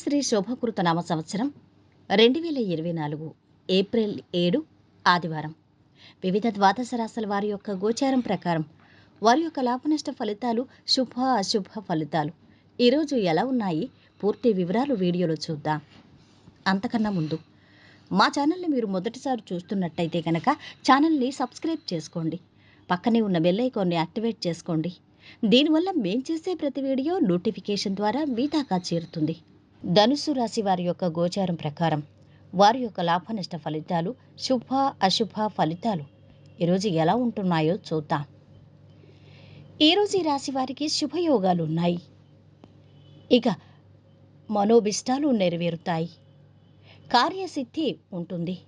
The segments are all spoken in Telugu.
Shri Shobhakruta నామ సంవత్సరం రెండు వేల ఇరవై నాలుగు ఏప్రిల్ ఏడు ఆదివారం. వివిధ ద్వాదశ రాశుల వారి యొక్క గోచారం ప్రకారం వారి యొక్క లాభనష్ట ఫలితాలు శుభ అశుభ ఫలితాలు. ఈరోజు ఎలా ఉన్నాయి? పూర్తి వివరాలు వీడియోలో చూద్దాం. అంతకన్నా ముందు మా ఛానల్ని మీరు మొదటిసారి చూస్తున్నట్టయితే కనుక ఛానల్ని సబ్స్క్రైబ్ చేసుకోండి. పక్కనే ఉన్న బెల్ ఐకాన్ని యాక్టివేట్ చేసుకోండి. దీనివల్ల మేం చేసే ప్రతి వీడియో నోటిఫికేషన్ ద్వారా మీ దాకా చేరుతుంది. ధనుసు రాశి వారి యొక్క గోచారం ప్రకారం వారి యొక్క లాభనష్ట ఫలితాలు శుభ అశుభ ఫలితాలు ఈరోజు ఎలా ఉంటున్నాయో చూద్దాం. ఈరోజు ఈ రాశి వారికి శుభయోగాలు ఉన్నాయి ఇక మనోభిష్టాలు నెరవేరుతాయి. కార్యసిద్ధి ఉంటుంది.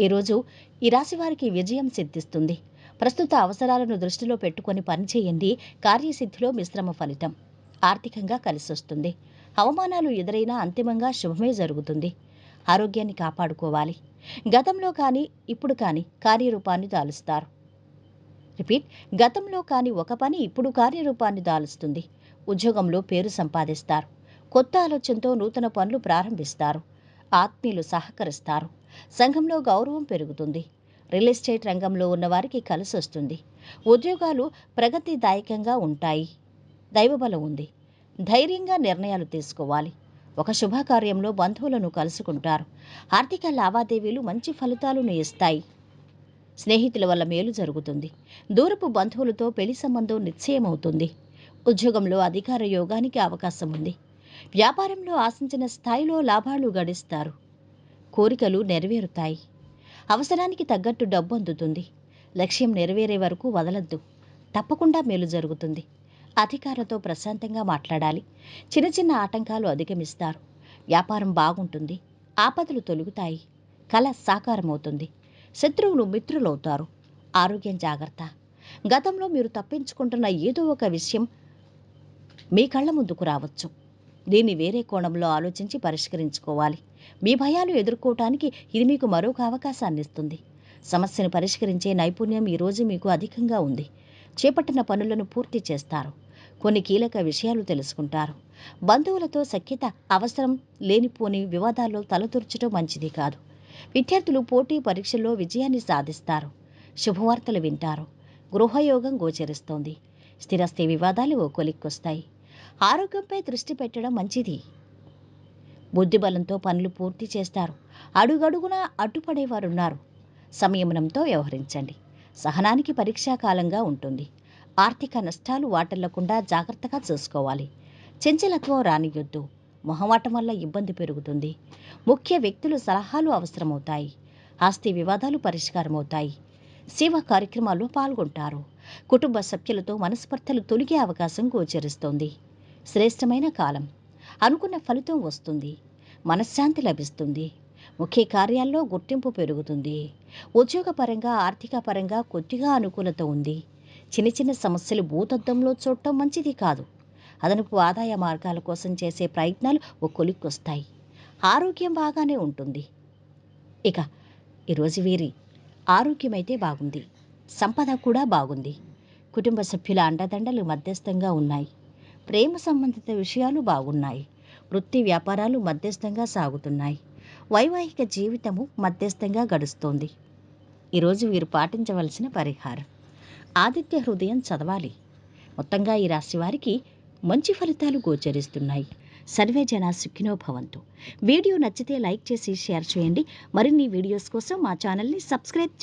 ఈరోజు ఈ రాశి వారికి విజయం సిద్ధిస్తుంది. ప్రస్తుత అవసరాలను దృష్టిలో పెట్టుకొని పనిచేయండి. కార్యసిద్ధిలో మిశ్రమ ఫలితం ఆర్థికంగా కలిసొస్తుంది. అవమానాలు ఎదురైనా అంతిమంగా శుభమే జరుగుతుంది. ఆరోగ్యాన్ని కాపాడుకోవాలి. గతంలో కానీ ఇప్పుడు కానీ కార్యరూపాన్ని దాలుస్తారు. రిపీట్ గతంలో కానీ ఒక పని ఇప్పుడు కార్యరూపాన్ని దాలుస్తుంది. ఉద్యోగంలో పేరు సంపాదిస్తారు. కొత్త ఆలోచనతో నూతన పనులు ప్రారంభిస్తారు. ఆత్మీయులు సహకరిస్తారు. సంఘంలో గౌరవం పెరుగుతుంది. రియల్ ఎస్టేట్ రంగంలో ఉన్నవారికి కలిసొస్తుంది. ఉద్యోగాలు ప్రగతిదాయకంగా ఉంటాయి. దైవబలం ఉంది. ధైర్యంగా నిర్ణయాలు తీసుకోవాలి. ఒక శుభకార్యంలో బంధువులను కలుసుకుంటారు. ఆర్థిక లావాదేవీలు మంచి ఫలితాలను ఇస్తాయి. స్నేహితుల వల్ల మేలు జరుగుతుంది. దూరపు బంధువులతో పెళ్ళి సంబంధం నిశ్చయమవుతుంది. ఉద్యోగంలో అధికార యోగానికి అవకాశం ఉంది. వ్యాపారంలో ఆశించిన స్థాయిలో లాభాలు గడిస్తారు. కోరికలు నెరవేరుతాయి. అవసరానికి తగ్గట్టు డబ్బు అందుతుంది. లక్ష్యం నెరవేరే వరకు వదలద్దు. తప్పకుండా మేలు జరుగుతుంది. అధికారులతో ప్రశాంతంగా మాట్లాడాలి. చిన్న చిన్న ఆటంకాలు అధిగమిస్తారు. వ్యాపారం బాగుంటుంది. ఆపదలు తొలుగుతాయి. కళ సాకారమవుతుంది. శత్రువులు మిత్రులవుతారు. ఆరోగ్యం జాగ్రత్త. గతంలో మీరు తప్పించుకుంటున్న ఏదో ఒక విషయం మీ కళ్ళ ముందుకు రావచ్చు. దీన్ని వేరే కోణంలో ఆలోచించి పరిష్కరించుకోవాలి. మీ భయాలు ఎదుర్కోవటానికి ఇది మీకు మరొక అవకాశాన్ని ఇస్తుంది. సమస్యను పరిష్కరించే నైపుణ్యం ఈరోజు మీకు అధికంగా ఉంది. చేపట్టిన పనులను పూర్తి చేస్తారు. కొన్ని కీలక విషయాలు తెలుసుకుంటారు. బంధువులతో సఖ్యత అవసరం లేనిపోని వివాదాల్లో తలదూర్చడం మంచిది కాదు. విద్యార్థులు పోటీ పరీక్షల్లో విజయాన్ని సాధిస్తారు. శుభవార్తలు వింటారు. గృహయోగం గోచరిస్తోంది. స్థిరస్థి వివాదాలు ఓ కొలిక్కొస్తాయి. ఆరోగ్యంపై దృష్టి పెట్టడం మంచిది. బుద్ధిబలంతో పనులు పూర్తి చేస్తారు. అడుగడుగునా అడ్డుపడేవారున్నారు. సంయమనంతో వ్యవహరించండి. సహనానికి పరీక్షాకాలంగా ఉంటుంది. ఆర్థిక నష్టాలు వాటిల్లకుండా జాగ్రత్తగా చూసుకోవాలి. చంచలత్వం రానియొద్దు. మొహమాటం వల్ల ఇబ్బంది పెరుగుతుంది. ముఖ్య వ్యక్తులు సలహాలు అవసరమవుతాయి. ఆస్తి వివాదాలు పరిష్కారమవుతాయి. సేవా కార్యక్రమాల్లో పాల్గొంటారు. కుటుంబ సభ్యులతో మనస్పర్ధలు తొలిగే అవకాశం గోచరిస్తుంది. శ్రేష్టమైన కాలం. అనుకున్న ఫలితం వస్తుంది. మనశ్శాంతి లభిస్తుంది. ముఖ్య కార్యాల్లో గుర్తింపు పెరుగుతుంది. ఉద్యోగపరంగా ఆర్థిక పరంగా కొద్దిగా అనుకూలత ఉంది. చిన్న చిన్న సమస్యలు భూతద్దంలో చూడటం మంచిది కాదు. అదనపు ఆదాయ మార్గాల కోసం చేసే ప్రయత్నాలు ఓ కొలిక్కొస్తాయి ఆరోగ్యం బాగానే ఉంటుంది. ఇక ఈరోజు వీరి ఆరోగ్యమైతే బాగుంది. సంపద కూడా బాగుంది. కుటుంబ సభ్యుల అండదండలు మధ్యస్థంగా ఉన్నాయి. ప్రేమ సంబంధిత విషయాలు బాగున్నాయి. వృత్తి వ్యాపారాలు మధ్యస్థంగా సాగుతున్నాయి. వైవాహిక జీవితము మధ్యస్థంగా గడుస్తోంది. ఈరోజు వీరు పాటించవలసిన పరిహారం. ఆదిత్య హృదయం చదవాలి. మొత్తంగా ఈ రాశి వారికి మంచి ఫలితాలు గోచరిస్తున్నాయి. సర్వే జన సుఖినో భవంతు. వీడియో నచ్చితే లైక్ చేసి షేర్ చేయండి. మరిన్ని వీడియోస్ కోసం మా ఛానల్ని సబ్స్క్రైబ్ చేసుకోండి